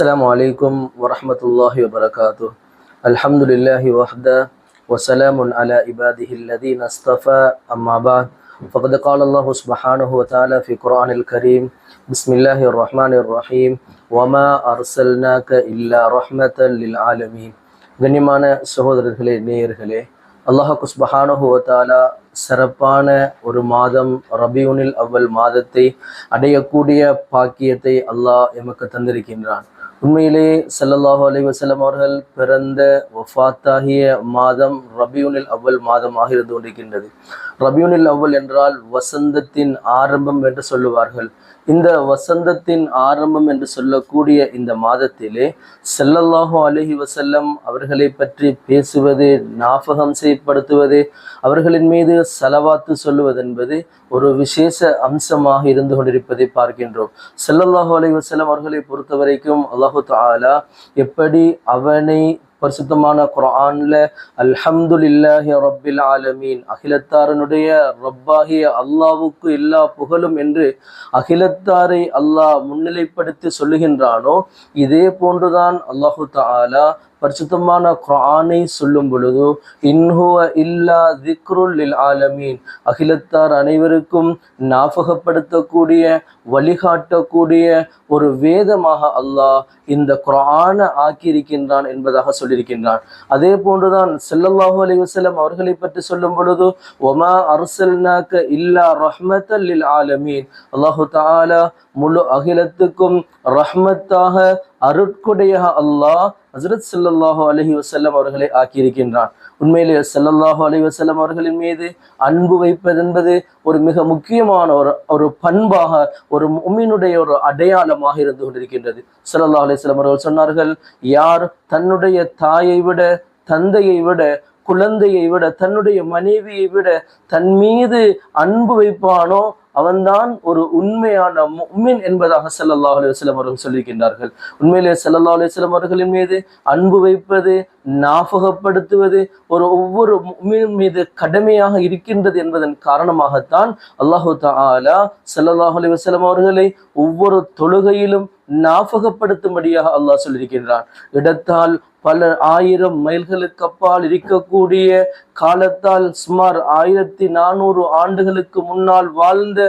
السلام عليكم ورحمة الله وبركاته الحمد لله وحده وسلام على عباده الذين اصطفى أما بعد فقد قال الله سبحانه وتعالى في قرآن الكريم بسم الله الرحمن الرحيم وما أرسلناك إلا رحمة للعالمين கண்ணியமான சகோதரர்களே நேயர்களே அல்லாஹ் குஸ்பஹானஹு வத்தாலா சிறப்பான ஒரு மாதம் ரபியுனில் அவ்வல் மாதத்தை அடையக்கூடிய பாக்கியத்தை அல்லாஹ் எமக்கு தந்திருக்கின்றான் உண்மையிலே சல்லல்லாஹு அலைஹி வஸல்லம் அவர்கள் பிறந்த வஃத்தாகிய மாதம் ரபியூனில் அவ்வல் மாதமாக இருந்து கொண்டிருக்கின்றது. ரபியூனில் அவ்வல் என்றால் வசந்தத்தின் ஆரம்பம் என்று சொல்லுவார்கள். இந்த வசந்தத்தின் ஆரம்பம் என்று சொல்லக்கூடிய இந்த மாதத்திலே ஸல்லல்லாஹு அலஹி வசல்லம் அவர்களை பற்றி பேசுவது ஞாபகம் செய்யப்படுத்துவது அவர்களின் மீது செலவாத்து சொல்லுவது என்பது ஒரு விசேஷ அம்சமாக இருந்து கொண்டிருப்பதை பார்க்கின்றோம். ஸல்லல்லாஹு அலஹி வசல்லம் அவர்களை பொறுத்த வரைக்கும் அல்லாஹு தாலா எப்படி அவனை பரிசுத்தமான குரான்ல அல்ஹம்துலில்லாஹி ரப்பில் ஆலமீன். அகிலத்தாரனுடைய ரப்பாகிய அல்லாவுக்கு எல்லா புகழும் என்று அகிலத்தாரை அல்லாஹ் முன்னிலைப்படுத்தி சொல்லுகின்றானோ இதே போன்றுதான் அல்லாஹு தாலா பரிசுத்தமான குரானை சொல்லும் பொழுது இன்ஹுவ இல்லா திக்ருல் ஆலமீன். அகிலத்தார் அனைவருக்கும் ஞாபகப்படுத்தக்கூடிய வழிகாட்டக்கூடிய ஒரு வேதமாக அல்லாஹ் இந்த குர்ஆனை ஆக்கியிருக்கின்றான் என்பதாக சொல்லியிருக்கின்றான். அதே போன்றுதான் செல்லல்லாஹு அலைஹி அவர்களை பற்றி சொல்லும் பொழுது ஒமா அரசல்னாக்க இல்லா ரஹ்மத் லில் ஆலமீன். அல்லாஹு தாலா முழு அகிலத்துக்கும் ரஹ்மத்தாக அருட்கொடையாக அல்லாஹ் ஹசரத் சல்லாஹூ அலஹி வசல்லம் அவர்களை ஆக்கியிருக்கின்றான். உண்மையிலே சல்லல்லாஹூ அலி வசல்லம் அவர்களின் மீது அன்பு வைப்பதென்பது ஒரு மிக முக்கியமான ஒரு ஒரு பண்பாக ஒரு உம்மினுடைய ஒரு அடையாளமாக இருந்து கொண்டிருக்கின்றது. சல்லல்லாஹ் அலைஹி வஸல்லம் அவர்கள் சொன்னார்கள் யார் தன்னுடைய தாயை விட தந்தையை விட குழந்தையை விட தன்னுடைய மனைவியை விட தன் மீது அன்பு வைப்பானோ அவன்தான் ஒரு உண்மையான முஃமின் என்பதாக செல்லல்லா அலுவலம் அவர்கள் சொல்லியிருக்கின்றார்கள். உண்மையிலே செல்லல்லா அலுவலம் அவர்களின் மீது அன்பு வைப்பது ஞாபகப்படுத்துவது ஒரு ஒவ்வொரு முஃமின் மீது கடமையாக இருக்கின்றது என்பதன் காரணமாகத்தான் அல்லாஹு தஆலா செல்லல்லாஹ் அலுவலம் அவர்களை ஒவ்வொரு தொழுகையிலும் ஞாபகப்படுத்தும்படியாக அல்லாஹ் சொல்லியிருக்கின்றான். இடத்தால் பல ஆயிரம் மைல்களுக்கு அப்பால் இருக்கக்கூடிய காலத்தால் சுமார் ஆயிரத்தி நானூறு ஆண்டுகளுக்கு முன்னால் வாழ்ந்த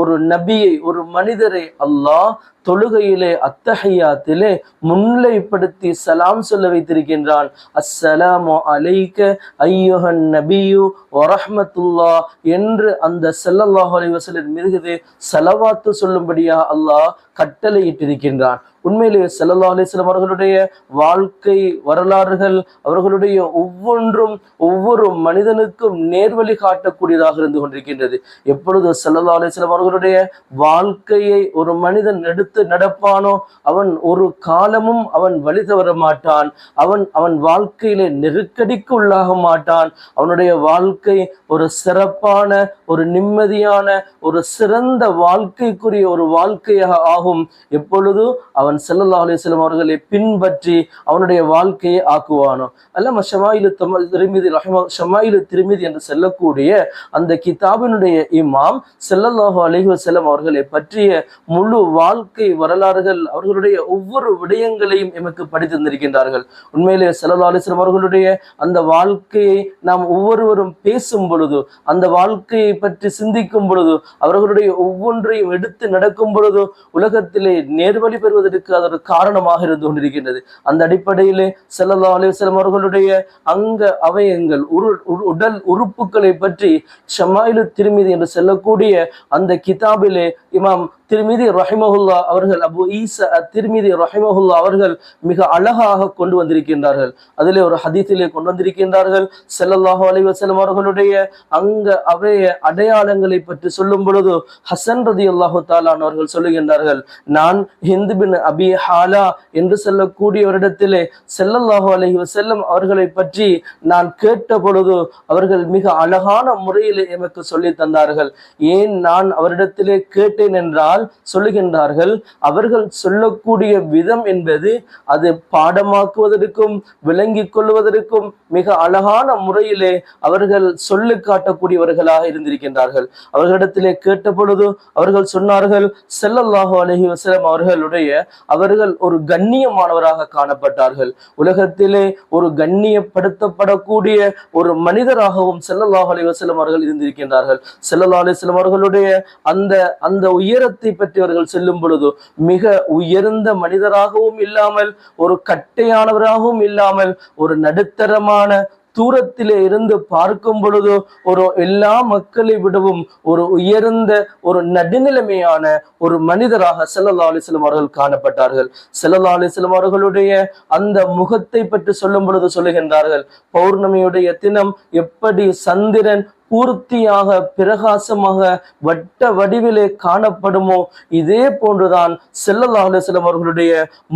ஒரு நபியை ஒரு மனிதரை அல்லாஹ் தொழுகையிலே அத்தஹையாத்திலே முன்னிலைப்படுத்தி சலாம் சொல்ல வைத்திருக்கின்றான். அஸ்ஸலாமு அலைக்க ஐயோஹன் நபியு ஒரஹமத்துல்லா என்று அந்த செல்லல்லாஹு அலைஹி மிருகதே செலவாத்து சொல்லும்படியா அல்லாஹ் கட்டளையிட்டிருக்கின்றான். உண்மையிலேயே செல்லல்லா அலிஸ்லாம் அவர்களுடைய வாழ்க்கை வரலாறுகள் அவர்களுடைய ஒவ்வொன்றும் ஒவ்வொரு மனிதனுக்கும் நேர்வழி காட்டக்கூடியதாக இருந்து கொண்டிருக்கின்றது. எப்பொழுது ஸல்லல்லாஹு அலைஹி அவர்களுடைய வாழ்க்கையை ஒரு மனிதன் எடுத்து நடப்பானோ அவன் ஒரு காலமும் அவன் வழி தவற மாட்டான். அவன் அவன் வாழ்க்கையிலே நெருக்கடிக்கு உள்ளாக மாட்டான். அவனுடைய வாழ்க்கை ஒரு சிறப்பான ஒரு நிம்மதியான ஒரு சிறந்த வாழ்க்கைக்குரிய ஒரு வாழ்க்கையாக ஆகும். எப்பொழுது அவன் ஸல்லல்லாஹு அலைஹி அவர்களை பின்பற்றி அவனுடைய வாழ்க்கையை ஆக்குவானோ. அல்ல ஷமாயிலு திருமிதி ரஹ்மா ஷமாயில் திருமிதி என்று சொல்லக்கூடிய அந்த கிதாபினுடைய இமாம் செல்லல்லாஹு அலைஹி செல்லம் அவர்களை பற்றிய முழு வாழ்க்கை வரலாறுகள் அவர்களுடைய ஒவ்வொரு விடயங்களையும் எமக்கு படித்து தந்திருக்கின்றார்கள். உண்மையிலே செல்லல்லா அலிஸ்லம் அவர்களுடைய அந்த வாழ்க்கையை நாம் ஒவ்வொருவரும் பேசும் பொழுது அந்த வாழ்க்கையை பற்றி சிந்திக்கும் பொழுது அவர்களுடைய ஒவ்வொன்றையும் எடுத்து நடக்கும் பொழுது உலகத்திலே நேர்வழி பெறுவதற்கு அது ஒரு காரணமாக இருந்து கொண்டிருக்கின்றது. அந்த அடிப்படையிலே செல்லல்லா அலிஸ்லம் அவர்களுடைய அங்க அவயங்கள் உரு- உடல் உறுப்புகளை பற்றி ஷமாயிலு திருமிதி என்று சொல்லக்கூடிய அந்த கிதாபிலே இமாம் திருமிதி ரஹிமஹுல்லா அவர்கள் அபு ஈசா திருமிதி ரஹிமஹுல்லா அவர்கள் மிக அழகாக கொண்டு வந்திருக்கின்றார்கள். அதிலே ஒரு ஹதீத்திலே கொண்டு வந்திருக்கின்றார்கள். செல்லல்லாஹு அலைஹி வஸல்லம் அவர்களுடைய அங்க அவைய அடையாளங்களை பற்றி சொல்லும் பொழுது ஹசன் ரதியல்லாஹு தாலான் அவர்கள் சொல்லுகின்றார்கள் நான் ஹிந்து பின் அபி ஹாலா என்று சொல்லக்கூடியவரிடத்திலே செல்லல்லாஹு இடத்திலே ஸல்லல்லாஹு அவர்களை பற்றி நான் கேட்ட பொழுது அவர்கள் மிக அழகான முறையிலே எமக்கு சொல்லி தந்தார்கள். ஏன் நான் அவரிடத்திலே கேட்டேன் என்றால் ஆனால் சொல்லுகின்றார்கள் அவர்கள் சொல்லக்கூடிய விதம் என்பது அது பாடமாக்குவதற்கும் விளங்கிக் கொள்வதற்கும் மிக அழகான முறையிலே அவர்கள் சொல்லு காட்டக்கூடியவர்களாக இருந்திருக்கின்றார்கள். அவர்களிடத்திலே கேட்ட பொழுது அவர்கள் சொன்னார்கள் செல்லல்லாஹு அலஹி வசலம் அவர்களுடைய அவர்கள் ஒரு கண்ணியமானவராக காணப்பட்டார்கள். உலகத்திலே ஒரு கண்ணியப்படுத்தப்படக்கூடிய ஒரு மனிதராகவும் செல்லல்லாஹு அலி வசலம் அவர்கள் இருந்திருக்கின்றார்கள். செல்லல்லா அலிஸ்லம் அவர்களுடைய அந்த அந்த உயரத்தை பற்றி அவர்கள் செல்லும் பொழுது மிக உயர்ந்த மனிதராகவும் இல்லாமல் ஒரு கட்டையானவராகவும் இல்லாமல் ஒரு நடுத்தரமான தூரத்திலே இருந்து பார்க்கும் பொழுது ஒரு எல்லா மக்களை விடவும் ஒரு உயர்ந்த ஒரு நடுநிலைமையான ஒரு மனிதராக செல்லல்லா அலிஸ்லம் அவர்கள் காணப்பட்டார்கள். செல்லல்லா அலிஸ்லம் அவர்களுடைய அந்த முகத்தை பற்றி சொல்லும் பொழுது சொல்லுகின்றார்கள் பௌர்ணமியுடைய தினம் எப்படி சந்திரன் பூர்த்தியாக பிரகாசமாக வட்ட வடிவிலே காணப்படுமோ? இதே போன்றுதான் ஸல்லல்லாஹு அலைஹி அவர்களுடைய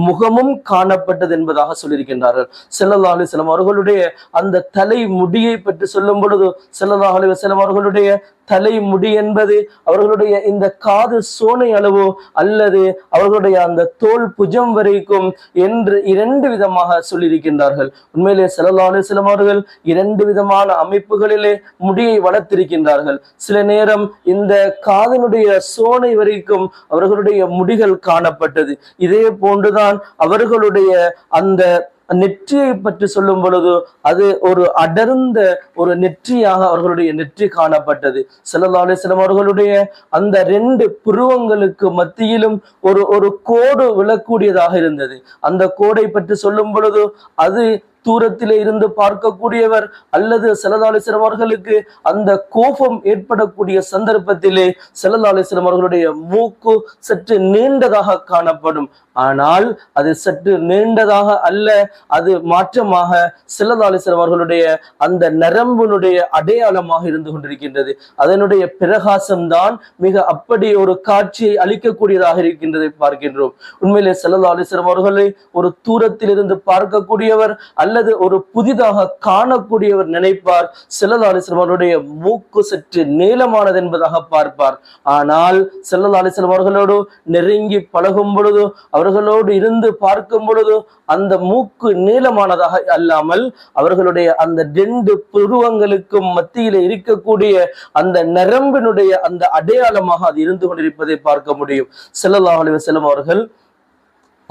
முகமும் காணப்பட்டது என்பதாக சொல்லியிருக்கின்றார்கள். ஸல்லல்லாஹு அலைஹி அவர்களுடைய அந்த தலை முடியை பற்றி சொல்லும் பொழுது ஸல்லல்லாஹு அவர்களுடைய தலை முடி என்பது அவர்களுடைய இந்த காது சோனை அளவோ அல்லது அவர்களுடைய அந்த தோல் புஜம் வரைக்கும் என்று இரண்டு விதமாக சொல்லியிருக்கின்றார்கள். உண்மையிலே ஸல்லல்லாஹு அலைஹி இரண்டு விதமான அமைப்புகளிலே முடியை வளர்த்திருக்கின்றார்கள். சில நேரம் இந்த காதனுடைய சோனை வரைக்கும் அவர்களுடைய முடிகள் காணப்பட்டது. இதே போன்றுதான் அவர்களுடைய அந்த நெற்றியை பற்றி சொல்லும் பொழுது அது ஒரு அடர்ந்த ஒரு நெற்றியாக அவர்களுடைய நெற்றி காணப்பட்டது. சிலதாலே அலைஹி அவர்களுடைய அந்த ரெண்டு புருவங்களுக்கு மத்தியிலும் ஒரு ஒரு கோடு விழக்கூடியதாக இருந்தது. அந்த கோடை பற்றி சொல்லும் பொழுது அது தூரத்திலே இருந்து பார்க்கக்கூடியவர் அல்லது செலதாலேஸ்வரம் அவர்களுக்கு அந்த கோபம் ஏற்படக்கூடிய சந்தர்ப்பத்திலே செலதாலேஸ்வரம் அவர்களுடைய மூக்கு சற்று நீண்டதாக காணப்படும். ஆனால் அது சற்று நீண்டதாக அல்ல அது மாற்றமாக செல்லதாலேஸ்வரம் அவர்களுடைய அந்த நரம்பினுடைய அடையாளமாக இருந்து கொண்டிருக்கின்றது. அதனுடைய பிரகாசம்தான் மிக அப்படி ஒரு காட்சியை அளிக்கக்கூடியதாக இருக்கின்றதை பார்க்கின்றோம். உண்மையிலே செல்லதாலேஸ்வரம் அவர்களை ஒரு தூரத்தில் இருந்து பார்க்கக்கூடியவர் அல்ல அல்லது ஒரு புதிதாக காணக்கூடியவர் நினைப்பார். செல்லதாலேஸ்வரம் அவருடைய மூக்கு சற்று நீளமானது என்பதாக பார்ப்பார். ஆனால் செல்லதாலேஸ்வரம் அவர்களோடு நெருங்கி பழகும் பொழுது அவர்களோடு இருந்து பார்க்கும் பொழுது அந்த மூக்கு நீளமானதாக அல்லாமல் அவர்களுடைய அந்த ரெண்டு புருவங்களுக்கும் மத்தியிலே இருக்கக்கூடிய அந்த நரம்பினுடைய அந்த அடையாளமாக அது இருந்து கொண்டிருப்பதை பார்க்க முடியும். ஸல்லல்லாஹு அலைஹி அவர்கள்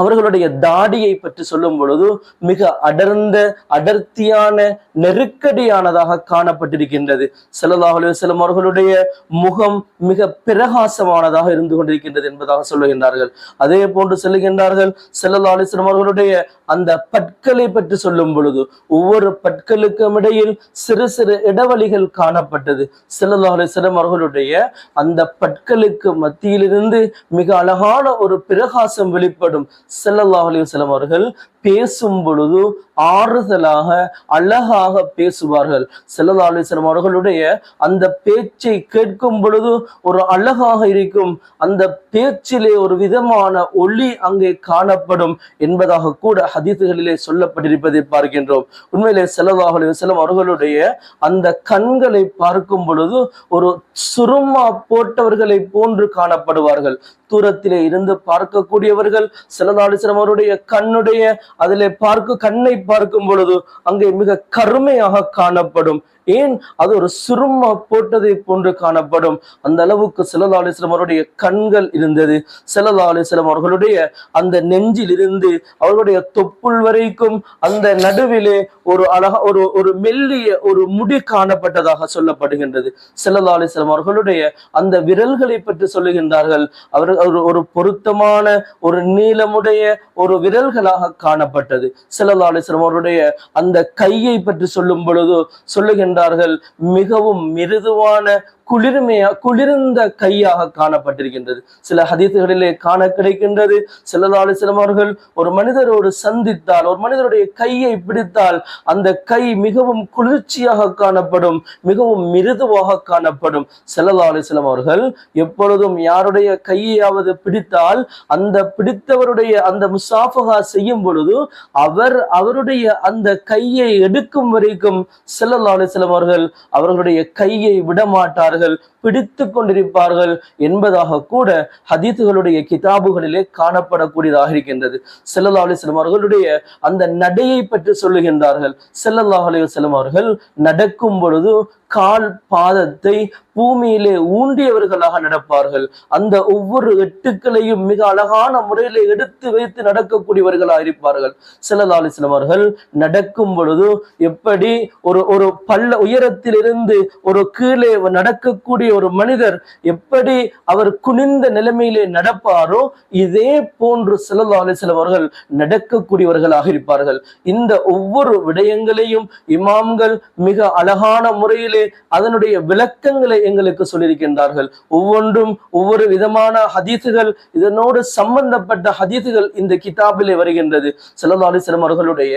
அவர்களுடைய தாடியை பற்றி சொல்லும் பொழுது மிக அடர்ந்த அடர்த்தியான நெருக்கடியானதாக காணப்பட்டிருக்கின்றது. ஸல்லல்லாஹு செல்லும் அவர்களுடைய முகம் மிக பிரகாசமானதாக இருந்து கொண்டிருக்கின்றது என்பதாக சொல்லுகின்றார்கள். அதே போன்று சொல்லுகின்றார்கள் ஸல்லல்லாஹு அலைஹி அவர்களுடைய அந்த பற்களை பற்றி சொல்லும் பொழுது ஒவ்வொரு பற்களுக்கும் இடையில் சிறு சிறு இடைவெளிகள் காணப்பட்டது. ஸல்லல்லாஹு அலைஹி அவர்களுடைய அந்த பற்களுக்கு மத்தியிலிருந்து மிக அழகான ஒரு பிரகாசம் வெளிப்படும். ஸல்லல்லாஹு அலைஹி அவர்கள் பேசும் பொழுது ஆறுதலாக அழகாக பேசுவார்கள். ஸல்லல்லாஹு அவர்களுடைய அந்த பேச்சை கேட்கும் பொழுது ஒரு அழகாக இருக்கும். அந்த பேச்சிலே ஒரு விதமான ஒளி அங்கே காணப்படும் என்பதாக கூட ஹதீசுகளிலே சொல்லப்பட்டிருப்பதை பார்க்கின்றோம். உண்மையிலே ஸல்லல்லாஹு அலைஹி அவர்களுடைய அந்த கண்களை பார்க்கும் பொழுது ஒரு சுருமா போட்டவர்களை போன்று காணப்படுவார்கள். தூரத்திலே இருந்து பார்க்கக்கூடியவர்கள் சிலதாலிசனம் அவருடைய கண்ணுடைய அதிலே பார்க்க கண்ணை பார்க்கும் பொழுது அங்கே மிக கருமையாக காணப்படும். ஏன் அது ஒரு சுருமா போட்டதை போன்று காணப்படும்? அந்த அளவுக்கு சிலதாலிஸ்லம் அவருடைய கண்கள் இருந்தது. சிலதாலிஸ்லம் அவர்களுடைய அந்த நெஞ்சில் இருந்து அவர்களுடைய தொப்புள் வரைக்கும் அந்த நடுவிலே ஒரு அழகா ஒரு ஒரு மெல்லிய ஒரு முடி காணப்பட்டதாக சொல்லப்படுகின்றது. சிலதாலிஸ்லம் அவர்களுடைய அந்த விரல்களை பற்றி சொல்லுகின்றார்கள். அவர் ஒரு ஒரு பொருத்தமான ஒரு நீளமுடைய ஒரு விரல்களாக காணப்பட்டது. சிலதாலிஸ்லம் அவருடைய அந்த கையை பற்றி சொல்லும் பொழுது சொல்லுகின்றார்கள் மிகவும் மிருதுவான குளிர்மையா குளிர்ந்த கையாக காணப்பட்டிருக்கின்றது. சில ஹதீத்துகளிலே காண கிடைக்கின்றது. சிலதாலு சிலமர்கள் ஒரு மனிதரோடு சந்தித்தால் ஒரு மனிதருடைய கையை பிடித்தால் அந்த கை மிகவும் குளிர்ச்சியாக காணப்படும் மிகவும் மிருதுவாக காணப்படும். செல்லதாலு சிலம் அவர்கள் எப்பொழுதும் யாருடைய கையையாவது பிடித்தால் அந்த பிடித்தவருடைய அந்த முசாஃபகா செய்யும் பொழுது அவர் அவருடைய அந்த கையை எடுக்கும் வரைக்கும் செல்லல்லாலு சிலம் அவர்கள் அவர்களுடைய கையை விடமாட்டார்கள். கொண்டிருப்பார்கள் பிடித்து கொண்டிருப்பார்கள் என்பதாக கூட ஹதீத்துகளுடைய கிதாபுகளிலே காணப்படக்கூடியதாக இருக்கின்றது. செல்லல்லா அலிஸ்லம் அவர்களுடைய அந்த நடையை பற்றி சொல்லுகின்றார்கள். செல்லல்லா அலிவசலம் அவர்கள் நடக்கும் பொழுது கால் பாதத்தை பூமியிலே ஊன்றியவர்களாக நடப்பார்கள். அந்த ஒவ்வொரு எட்டுக்களையும் மிக அழகான முறையில எடுத்து வைத்து நடக்கக்கூடியவர்களாக இருப்பார்கள். செல்லல்லா அலிஸ்லம் அவர்கள் நடக்கும் பொழுது எப்படி ஒரு ஒரு பல்ல உயரத்திலிருந்து ஒரு கீழே நடக்கக்கூடிய ஒரு மனிதர் எப்படி அவர் குனிந்த நிலைமையிலே நடப்பாரோ இதே போன்று செல்லல்லா அலிஸ்லம் அவர்கள் நடக்கக்கூடியவர்களாக இருப்பார்கள். இந்த ஒவ்வொரு விடயங்களையும் இமாம்கள் மிக அழகான முறையில் அதனுடைய விளக்கங்களை எங்களுக்கு சொல்லியிருக்கின்றார்கள். ஒவ்வொன்றும் ஒவ்வொரு விதமான ஹதீசுகள் இதனோடு சம்பந்தப்பட்ட ஹதீசுகள் இந்த கிதாபிலே வருகின்றது. செல்லல்லா அலிஸ்லம் அவர்களுடைய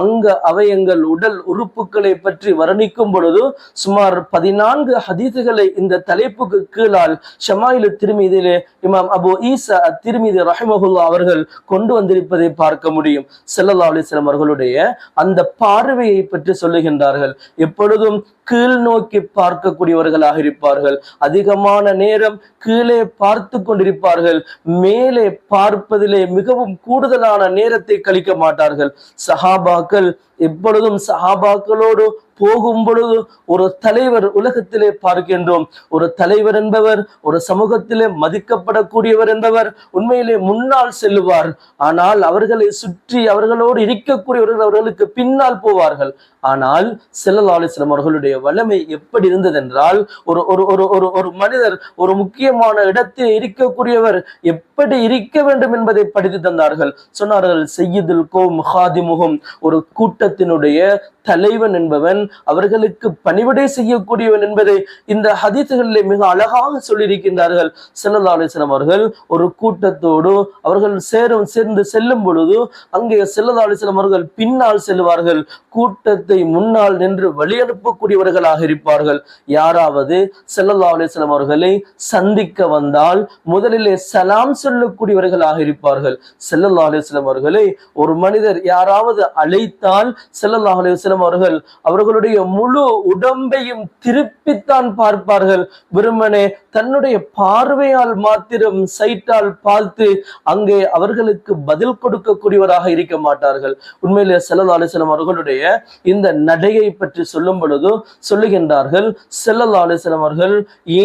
அங்க அவயங்கள் உடல் உறுப்புகளை பற்றி வர்ணிக்கும் பொழுது சுமார் பதினான்கு ஹதீசுகளை இந்த தலைப்புக்கு கீழால் ஷமாயிலு திருமீதியிலே இமாம் அபு ஈசா திருமீதி ரஹிமஹுல்லா அவர்கள் கொண்டு வந்திருப்பதை பார்க்க முடியும். செல்லல்லா அலிஸ்லாம் அவர்களுடைய அந்த பார்வையை பற்றி சொல்லுகின்றார்கள். எப்பொழுதும் கீழ் நோக்கி பார்க்கக்கூடியவர்களாக இருப்பார்கள். அதிகமான நேரம் கீழே பார்த்து கொண்டிருப்பார்கள். மேலே பார்ப்பதிலே மிகவும் கூடுதலான நேரத்தை கழிக்க மாட்டார்கள். சஹாபாக்கள் எப்பொழுதும் சஹாபாக்களோடு போகும் பொழுது ஒரு தலைவர் உலகத்திலே பார்க்கின்றோம். ஒரு தலைவர் என்பவர் ஒரு சமூகத்திலே மதிக்கப்படக்கூடியவர் என்பவர் உண்மையிலே முன்னால் செல்லுவார். ஆனால் அவர்களை சுற்றி அவர்களோடு இருக்கக்கூடியவர்கள் அவர்களுக்கு பின்னால் போவார்கள். ஆனால் செல்லல் அவர்களுடைய வல்லமை எப்படி இருந்ததென்றால் ஒரு ஒரு ஒரு ஒரு ஒரு மனிதர் ஒரு முக்கியமான இடத்தில் இருக்கக்கூடியவர் எப்படி இருக்க வேண்டும் என்பதை படித்து தந்தார்கள். சொன்னார்கள் செய்யுதில் கோ முகாதிமுகம் ஒரு கூட்டத்தினுடைய தலைவன் என்பவன் அவர்களுக்கு பணிவிடை செய்யக்கூடியவன் என்பதை இந்த ஹதீத்துகளிலே மிக அழகாக சொல்லியிருக்கின்றார்கள். செல்லல்லா அலிஸ்லாம் அவர்கள் ஒரு கூட்டத்தோடு அவர்கள் சேரும் சேர்ந்து செல்லும் பொழுது அங்கே செல்லல்லா அலிஸ்லாம் அவர்கள் பின்னால் செல்வார்கள். கூட்டத்தை முன்னால் நின்று வழியனுப்பக்கூடியவர்களாக இருப்பார்கள். யாராவது செல்லல்லா அலிஸ்லாம் அவர்களை சந்திக்க வந்தால் முதலிலே சலாம் சொல்லக்கூடியவர்களாக இருப்பார்கள். செல்லல்லா அலிஸ்லாம் அவர்களை ஒரு மனிதர் யாராவது அழைத்தால் செல்லல்லா அலிஸ்லாம் அவர்கள் அவர்களுடைய முழு உடம்பையும் திருப்பித்தான் பார்ப்பார்கள். வெறுமனே தன்னுடைய பார்வையால் மாத்திரம் சைட்டால் பார்த்து அங்கே அவர்களுக்கு பதில் கொடுக்கக்கூடியவராக இருக்க மாட்டார்கள். உண்மையிலே செல்லல்லா அலிஸ்லாம் அவர்களுடைய இந்த நடையை பற்றி சொல்லும் பொழுது சொல்லுகின்றார்கள் செல்லல்லா அலிஸ்லாம் அவர்கள்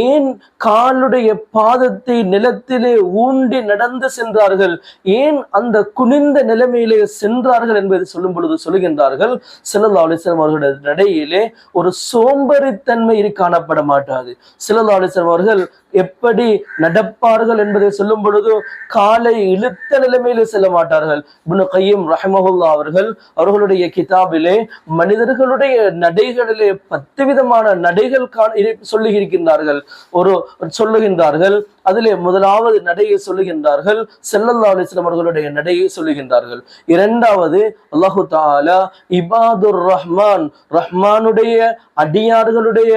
ஏன் காலுடைய பாதத்தை நிலத்திலே ஊண்டி நடந்து சென்றார்கள்? ஏன் அந்த குனிந்த நிலைமையிலே சென்றார்கள்? என்பதை சொல்லும் பொழுது சொல்லுகின்றார்கள். செல்லல்லா அலிஸ்லாம் அவர்களுடைய நடையிலே ஒரு சோம்பரித்தன்மை காணப்பட மாட்டாது செல்லல்லா அவர்கள் எப்படி நடப்பார்கள் என்பதை சொல்லும் பொழுது காலை இழுத்த நிலைமையிலே செல்ல மாட்டார்கள். இப்னு கையும் ரஹமஹுல்லா அவர்கள் அவர்களுடைய கிதாபிலே மனிதர்களுடைய நடைகளிலே பத்து விதமான நடைகள் காண இரு- ஒரு சொல்லுகின்றார்கள் அதிலே முதலாவது நடையை சொல்லுகின்றார்கள் செல்லல்லா அலிஸ்லாம் அவர்களுடைய நடையை சொல்லுகின்றார்கள். இரண்டாவது அல்லாஹு தாலா இபாதுர் ரஹ்மான் ரஹ்மானுடைய அடியார்களுடைய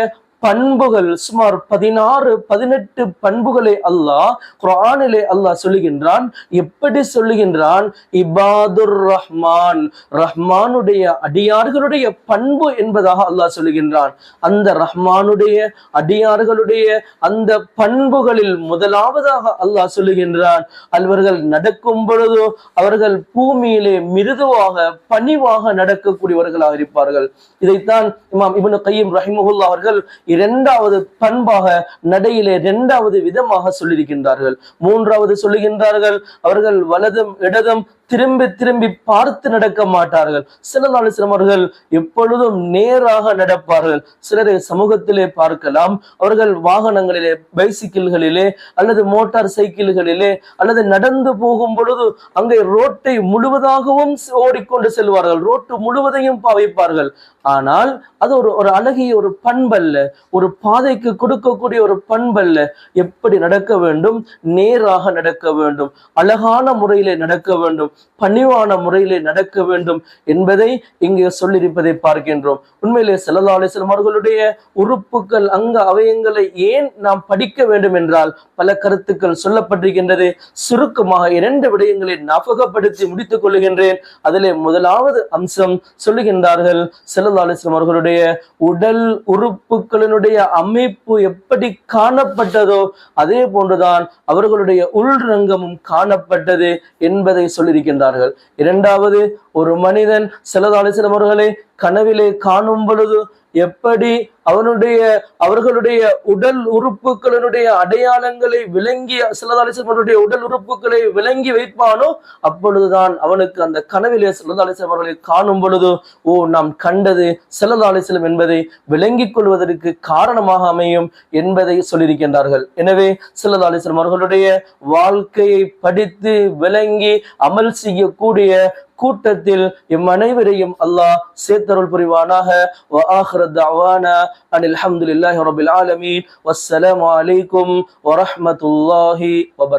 பண்புகள் சுமார் பதினாறு பதினெட்டு பண்புகளை அல்லாஹ் குரானிலே அல்லாஹ் சொல்லுகின்றான். எப்படி சொல்லுகின்றான்? இபாதுர் ரஹ்மான் ரஹ்மானுடைய அடியார்களுடைய பண்பு என்பதாக அல்லாஹ் சொல்லுகின்றான். அந்த ரஹ்மானுடைய அடியார்களுடைய அந்த பண்புகளில் முதலாவதாக அல்லாஹ் சொல்லுகின்றான். அவர்கள் நடக்கும் பொழுதோ அவர்கள் பூமியிலே மிருதுவாக பணிவாக நடக்கக்கூடியவர்களாக இருப்பார்கள். இதைத்தான் இமாம் இவனு கையம் ரஹிமஹுல்லா அவர்கள் இரண்டாவது பண்பாக நடையிலே இரண்டாவது விதமாக சொல்லியிருக்கின்றார்கள். மூன்றாவது சொல்லுகின்றார்கள் அவர்கள் வலதும் இடதும் திரும்பி திரும்பி பார்த்து நடக்க மாட்டார்கள். சில நாள் அவர்கள் எப்பொழுதும் நேராக நடப்பார்கள். சிலரை சமூகத்திலே பார்க்கலாம். அவர்கள் வாகனங்களிலே பைசிக்கிள்களிலே அல்லது மோட்டார் சைக்கிள்களிலே அல்லது நடந்து போகும் பொழுது அங்கே ரோட்டை முழுவதாகவும் ஓடிக்கொண்டு செல்வார்கள். ரோட்டு முழுவதையும் பாவிப்பார்கள். ஆனால் அது ஒரு ஒரு அழகிய ஒரு பண்பல்ல. ஒரு பாதைக்கு கொடுக்கக்கூடிய ஒரு பண்பல்ல. எப்படி நடக்க வேண்டும்? நேராக நடக்க வேண்டும். அழகான முறையிலே நடக்க வேண்டும். பணிவான முறையிலே நடக்க வேண்டும் என்பதை இங்கே சொல்லியிருப்பதை பார்க்கின்றோம். உண்மையிலே செல்லல்லா அவர்களுடைய உறுப்புகள் அங்க அவயங்களை ஏன் நாம் படிக்க வேண்டும் என்றால் பல கருத்துக்கள் சொல்லப்பட்டிருக்கின்றது. சுருக்கமாக இரண்டு விடயங்களை ஞாபகப்படுத்தி முடித்துக் கொள்கின்றேன். அதிலே முதலாவது அம்சம் சொல்லுகின்றார்கள். செல்லல்லா அவர்களுடைய உடல் உறுப்புகளினுடைய அமைப்பு எப்படி காணப்பட்டதோ அதே போன்றுதான் அவர்களுடைய உள்ரங்கமும் காணப்பட்டது என்பதை இருக்கின்றார்கள் இரண்டாவது ஒரு மனிதன் செல்லல்லா அலிஸ்லாம் கனவிலே காணும் பொழுது எப்படி அவனுடைய அவர்களுடைய உடல் உறுப்புகளினுடைய அடையாளங்களை விளங்கி சிலதாலிசர்களுடைய உடல் உறுப்புகளை விளங்கி வைப்பானோ அப்பொழுதுதான் அவனுக்கு அந்த கனவிலே சிலதாலிசம் அவர்களை காணும் பொழுது ஓ நாம் கண்டது சிலதாலிசலம் என்பதை விளங்கிக் கொள்வதற்கு காரணமாக அமையும் என்பதை சொல்லியிருக்கின்றார்கள். எனவே சிலதாலிசலம் அவர்களுடைய வாழ்க்கையை படித்து விளங்கி அமல் செய்யக்கூடிய கூட்டத்தில் இம்மனைவரையும் அல்லாஹ் சேர்த்தருள் புரிவானாக. وآخر الدعوانا أن الحمد لله رب العالمين والسلام عليكم ورحمة الله وبركاته